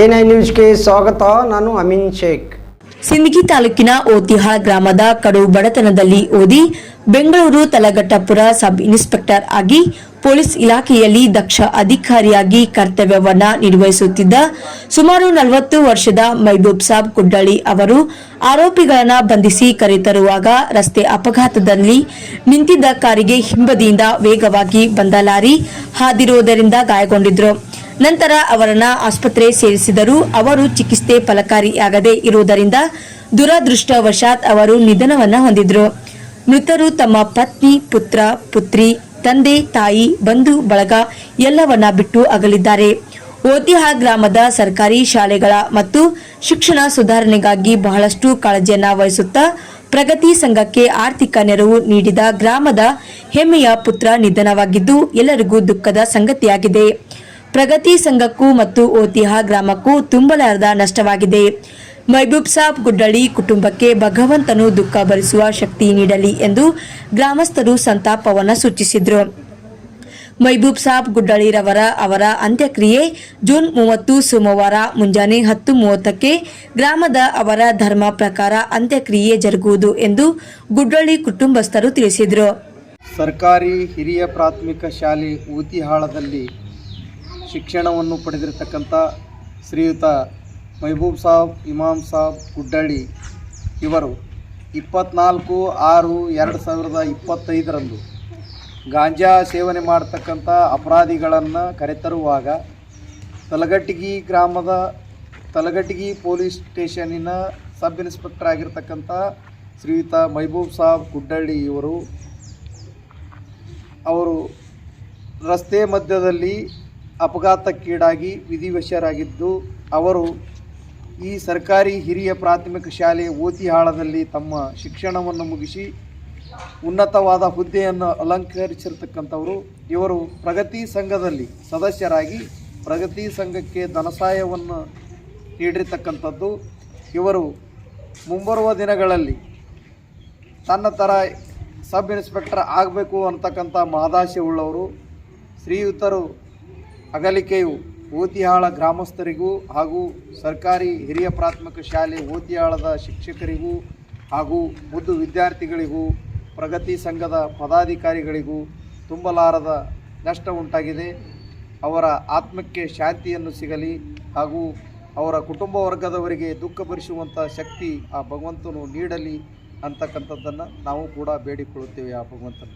N I ನ್ಯೂಸ್ಗೆ ಸ್ವಾಗತ, ನಾನು ಅಮೀನ್ ಶೇಖ್. ಸಿಂದಗಿ ತಾಲೂಕಿನ ಓತಿಹಾಳ್ ಗ್ರಾಮದ ಕಡು ಬಡತನದಲ್ಲಿ ಓದಿ ಬೆಂಗಳೂರು ತಲಘಟ್ಟಪುರ ಸಬ್ ಇನ್ಸ್ಪೆಕ್ಟರ್ ಆಗಿ ಪೊಲೀಸ್ ಇಲಾಖೆಯಲ್ಲಿ ದಕ್ಷ ಅಧಿಕಾರಿಯಾಗಿ ಕರ್ತವ್ಯವನ್ನ ನಿರ್ವಹಿಸುತ್ತಿದ್ದ ಸುಮಾರು ನಲವತ್ತು ವರ್ಷದ ಮೈಬೂಬ್ ಸಾಬ್ ಕುಡ್ಡಳ್ಳಿ ಅವರು ಆರೋಪಿಗಳನ್ನು ಬಂಧಿಸಿ ಕರೆತರುವಾಗ ರಸ್ತೆ ಅಪಘಾತದಲ್ಲಿ ನಿಂತಿದ್ದ ಕಾರಿಗೆ ಹಿಂಬದಿಯಿಂದ ವೇಗವಾಗಿ ಬಂದ ಲಾರಿ ಹಾದಿರುವುದರಿಂದ ಗಾಯಗೊಂಡಿದ್ರು. ನಂತರ ಅವರನ್ನ ಆಸ್ಪತ್ರೆ ಸೇರಿಸಿದರೂ ಅವರು ಚಿಕಿತ್ಸೆ ಫಲಕಾರಿಯಾಗದೆ ಇರುವುದರಿಂದ ದುರದೃಷ್ಟವಶಾತ್ ಅವರು ನಿಧನವನ್ನ ಹೊಂದಿದ್ರು. ಮೃತರು ತಮ್ಮ ಪತ್ನಿ, ಪುತ್ರ, ಪುತ್ರಿ, ತಂದೆ, ತಾಯಿ, ಬಂಧು, ಬಳಗ ಎಲ್ಲವನ್ನ ಬಿಟ್ಟು ಅಗಲಿದ್ದಾರೆ. ಓತಿಹಾ ಗ್ರಾಮದ ಸರ್ಕಾರಿ ಶಾಲೆಗಳ ಮತ್ತು ಶಿಕ್ಷಣ ಸುಧಾರಣೆಗಾಗಿ ಬಹಳಷ್ಟು ಕಾಳಜಿಯನ್ನ ವಹಿಸುತ್ತಾ ಪ್ರಗತಿ ಸಂಘಕ್ಕೆ ಆರ್ಥಿಕ ನೆರವು ನೀಡಿದ ಗ್ರಾಮದ ಹೆಮ್ಮೆಯ ಪುತ್ರ ನಿಧನವಾಗಿದ್ದು ಎಲ್ಲರಿಗೂ ದುಃಖದ ಸಂಗತಿಯಾಗಿದೆ. ಪ್ರಗತಿ ಸಂಘಕ್ಕೂ ಮತ್ತು ಓತಿಹಾ ಗ್ರಾಮಕ್ಕೂ ತುಂಬಲಾರದ ನಷ್ಟವಾಗಿದೆ. ಮೈಬೂಬ್ ಸಾಬ್ ಗುಡ್ಡಳ್ಳಿ ಕುಟುಂಬಕ್ಕೆ ಭಗವಂತನು ದುಃಖ ಭರಿಸುವ ಶಕ್ತಿ ನೀಡಲಿ ಎಂದು ಗ್ರಾಮಸ್ಥರು ಸಂತಾಪವನ್ನು ಸೂಚಿಸಿದರು. ಮೈಬೂಬ್ ಸಾಬ್ ಗುಡ್ಡಳ್ಳಿರವರ ಅವರ ಅಂತ್ಯಕ್ರಿಯೆ ಜೂನ್ ಮೂವತ್ತು ಸೋಮವಾರ ಮುಂಜಾನೆ ಹತ್ತು ಮೂವತ್ತಕ್ಕೆ ಗ್ರಾಮದ ಅವರ ಧರ್ಮ ಪ್ರಕಾರ ಅಂತ್ಯಕ್ರಿಯೆ ಜರುಗುವುದು ಎಂದು ಗುಡ್ಡಳ್ಳಿ ಕುಟುಂಬಸ್ಥರು ತಿಳಿಸಿದರು. ಸರ್ಕಾರಿ ಹಿರಿಯ ಪ್ರಾಥಮಿಕ ಶಾಲೆ ಊತಿಹಾಳದಲ್ಲಿ ಶಿಕ್ಷಣವನ್ನು ಪಡೆದಿರತಕ್ಕಂಥ ಶ್ರೀಯುತ ಮೈಬೂಬ್ ಸಾಬ್, ಇಮಾಮ್ ಸಾಬ್ ಗುಡ್ಡಳ್ಳಿ ಇವರು ಇಪ್ಪತ್ನಾಲ್ಕು ಆರು ಎರಡು ಸಾವಿರದ ಇಪ್ಪತ್ತೈದರಂದು ಗಾಂಜಾ ಸೇವನೆ ಮಾಡತಕ್ಕಂಥ ಅಪರಾಧಿಗಳನ್ನು ಕರೆತರುವಾಗ ತಲಗಟ್ಟಿಗಿ ಗ್ರಾಮದ ತಲಗಟ್ಟಿಗಿ ಪೊಲೀಸ್ ಸ್ಟೇಷನಿನ ಸಬ್ ಇನ್ಸ್ಪೆಕ್ಟರ್ ಆಗಿರ್ತಕ್ಕಂಥ ಶ್ರೀಯುತ ಮೈಬೂಬ್ ಸಾಬ್ ಗುಡ್ಡಳ್ಳಿ ಇವರು ಅವರು ರಸ್ತೆ ಮಧ್ಯದಲ್ಲಿ ಅಪಘಾತಕ್ಕೀಡಾಗಿ ವಿಧಿವಶರಾಗಿದ್ದು, ಅವರು ಈ ಸರ್ಕಾರಿ ಹಿರಿಯ ಪ್ರಾಥಮಿಕ ಶಾಲೆ ಓತಿಹಾಳದಲ್ಲಿ ತಮ್ಮ ಶಿಕ್ಷಣವನ್ನು ಮುಗಿಸಿ ಉನ್ನತವಾದ ಹುದ್ದೆಯನ್ನು ಅಲಂಕರಿಸಿರ್ತಕ್ಕಂಥವರು. ಇವರು ಪ್ರಗತಿ ಸಂಘದಲ್ಲಿ ಸದಸ್ಯರಾಗಿ ಪ್ರಗತಿ ಸಂಘಕ್ಕೆ ಧನಸಹಾಯವನ್ನು ನೀಡಿರ್ತಕ್ಕಂಥದ್ದು. ಇವರು ಮುಂಬರುವ ದಿನಗಳಲ್ಲಿ ತನ್ನ ಥರ ಸಬ್ ಇನ್ಸ್ಪೆಕ್ಟರ್ ಆಗಬೇಕು ಅಂತಕ್ಕಂಥ ಮಹದಾಶೆ ಉಳ್ಳವರು. ಶ್ರೀಯುತರು ಅಗಲಿಕೆಯು ಓತಿಹಾಳ ಗ್ರಾಮಸ್ಥರಿಗೂ ಹಾಗೂ ಸರ್ಕಾರಿ ಹಿರಿಯ ಪ್ರಾಥಮಿಕ ಶಾಲೆ ಓತಿಹಾಳದ ಶಿಕ್ಷಕರಿಗೂ ಹಾಗೂ ಮುದ್ದು ವಿದ್ಯಾರ್ಥಿಗಳಿಗೂ, ಪ್ರಗತಿ ಸಂಘದ ಪದಾಧಿಕಾರಿಗಳಿಗೂ ತುಂಬಲಾರದ ನಷ್ಟ ಉಂಟಾಗಿದೆ. ಅವರ ಆತ್ಮಕ್ಕೆ ಶಾಂತಿಯನ್ನು ಸಿಗಲಿ ಹಾಗೂ ಅವರ ಕುಟುಂಬ ವರ್ಗದವರಿಗೆ ದುಃಖ ಭರಿಸುವಂಥ ಶಕ್ತಿ ಆ ಭಗವಂತನು ನೀಡಲಿ ಅಂತಕ್ಕಂಥದ್ದನ್ನು ನಾವು ಕೂಡ ಬೇಡಿಕೊಳ್ಳುತ್ತೇವೆ ಆ ಭಗವಂತನ.